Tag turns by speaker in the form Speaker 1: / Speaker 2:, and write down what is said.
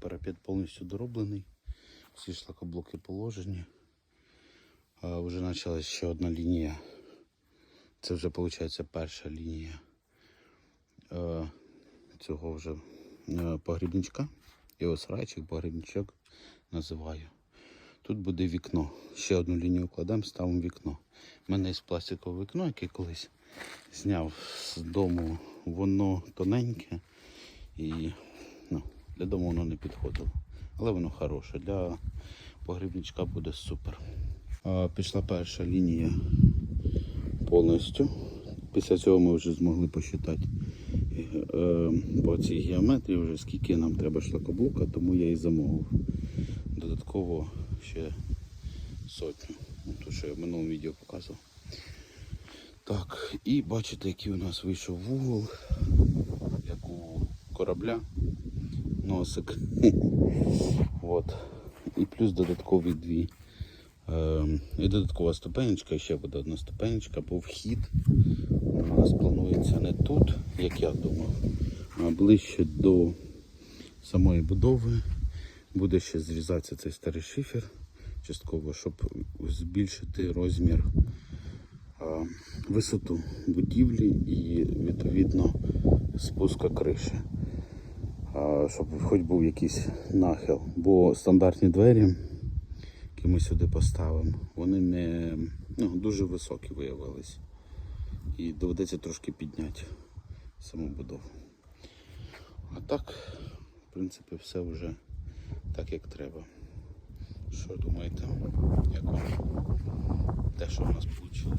Speaker 1: Парапет повністю дороблений. Всі шлакоблоки положені. А, вже почалась ще одна лінія. Це вже виходить перша лінія цього вже погрібничка. Його сарайчик, погрібничок називаю. Тут буде вікно. Ще одну лінію кладемо, ставимо вікно. У мене є пластикове вікно, яке колись зняв з дому. Воно тоненьке і ну, для дому воно не підходило. Але воно хороше. Для погрібничка буде супер. Пішла перша лінія повністю. Після цього ми вже змогли посчитати е, по цій геометрії, вже скільки нам треба шлакоблока, тому я і замовив. Додатково ще сотню. Ну, То, що я в минулому відео показував. Так, і бачите, який у нас вийшов вугол, як у корабля, носик. От. І плюс додаткові дві. Е, і додаткова ступенечка, ще буде одна ступенечка, бо вхід у нас планується не тут, як я думав, а ближче до самої будови. Буде ще зрізатися цей старий шифер частково, щоб збільшити розмір висоту будівлі і відповідно спуска криші. Щоб хоч був якийсь нахил. Бо стандартні двері, які ми сюди поставимо, вони не ну, дуже високі виявились. І доведеться трошки підняти саму будову. А так, в принципі, все вже так, як треба. Що думаєте? Як вам те, що в нас вийшло?